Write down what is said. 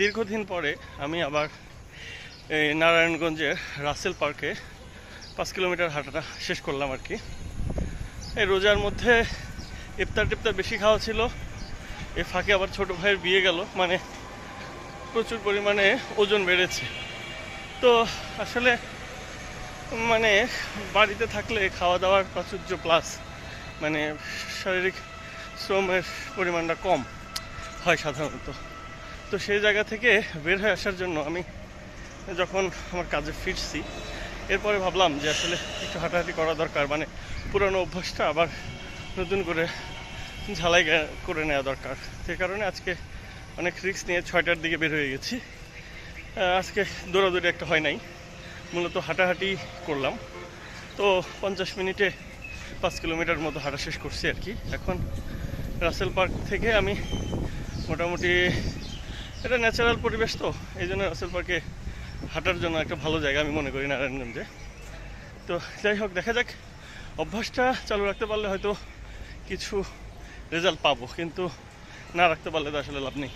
দীর্ঘদিন পরে আমি আবার এই নারায়ণগঞ্জের রাসেল পার্কে পাঁচ কিলোমিটার হাঁটাটা শেষ করলাম আর কি। এই রোজার মধ্যে ইফতার টিফতার বেশি খাওয়া ছিল। এ ফাঁকে আবার ছোট ভাইয়ের বিয়ে গেল মানে প্রচুর পরিমাণে ওজন বেড়েছে। তো আসলে মানে বাড়িতে থাকলে খাওয়া দাওয়ার প্রাচুর্য প্লাস মানে শারীরিক শ্রমের পরিমাণটা কম হয় সাধারণত। তো সেই জায়গা থেকে বের হয়ে আসার জন্য আমি যখন আমার কাজে ফিরছি, এরপরে ভাবলাম যে আসলে একটু হাঁটাহাঁটি করা দরকার। মানে পুরনো অভ্যাসটা আবার নতুন করে ঝালাই করে নেওয়া দরকার। সে কারণে আজকে অনেক রিস্ক নিয়ে ছয়টার দিকে বের হয়ে গেছি। আজকে দৌড়াদৌড়ি একটা হয় নাই। মূলত হাঁটাহাঁটি করলাম। তো পঞ্চাশ মিনিটে পাঁচ কিলোমিটার মতো হাঁটা শেষ করছি আর কি। এখন রাসেল পার্ক থেকে আমি মোটামুটি এটা ন্যাচারাল পরিবেশ তো, এই জন্য রাসেল পার্কে হাঁটার জন্য একটা ভালো জায়গা আমি মনে করি নারায়ণগঞ্জে। তো যাই হোক, দেখা যাক। অভ্যাসটা চালু রাখতে পারলে হয়তো কিছু রেজাল্ট পাবো, কিন্তু না রাখতে পারলে তো আসলে লাভ নেই।